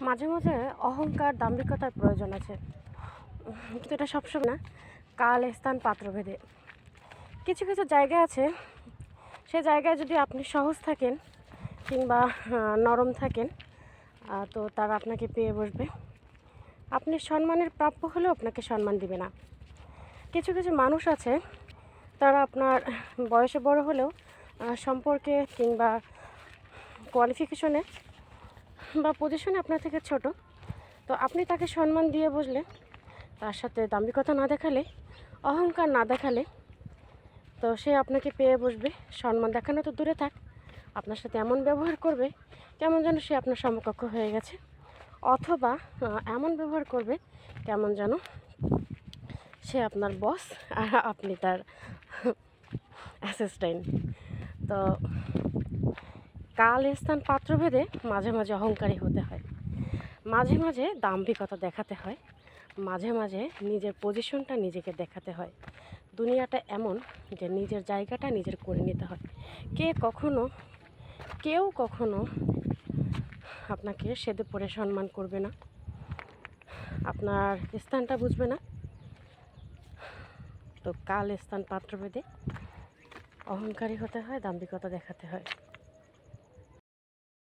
মাঝে মাঝে অহংকার, দাম্ভিকতার প্রয়োজন আছে। কিন্তু এটা সবসময় না, কাল স্থান পাত্রভেদে। কিছু কিছু জায়গা আছে, সে জায়গায় যদি আপনি সহজ থাকেন কিংবা নরম থাকেন তো তারা আপনাকে পেয়ে বসবে। আপনি সম্মানের প্রাপ্য হলেও আপনাকে সম্মান দিবে না। কিছু কিছু মানুষ আছে, তারা আপনার বয়সে বড় হলেও সম্পর্কে কিংবা, কোয়ালিফিকেশনে বা পজিশনে আপনার থেকে ছোট, তো আপনি তাকে সম্মান দিয়ে বসলে তার সাথে দাম্ভিকতা না দেখালে, অহংকার না দেখালে, তো সে আপনাকে পেয়ে বসবে। সম্মান দেখানো তো দূরে থাক, আপনার সাথে এমন ব্যবহার করবে কেমন যেন সে আপনার সমকক্ষ হয়ে গেছে। অথবা এমন ব্যবহার করবে কেমন যেন সে আপনার বস আর আপনি তার অ্যাসিস্ট্যান্ট তো কাল স্থান পাত্রভেদে মাঝে মাঝে অহংকারী হতে হয়। মাঝে মাঝে দাম্ভিকতা দেখাতে হয়। মাঝে মাঝে নিজের পজিশনটা নিজেকে দেখাতে হয়। দুনিয়াটা এমন যে নিজের জায়গাটা নিজের করে নিতে হয়। কে কখনো, কেউ কখনো আপনাকে সেদে পড়ে সম্মান করবে না। আপনার স্থানটা বুঝবে না। তো কাল স্থান পাত্রভেদে অহংকারী হতে হয়, দাম্ভিকতা দেখাতে হয়।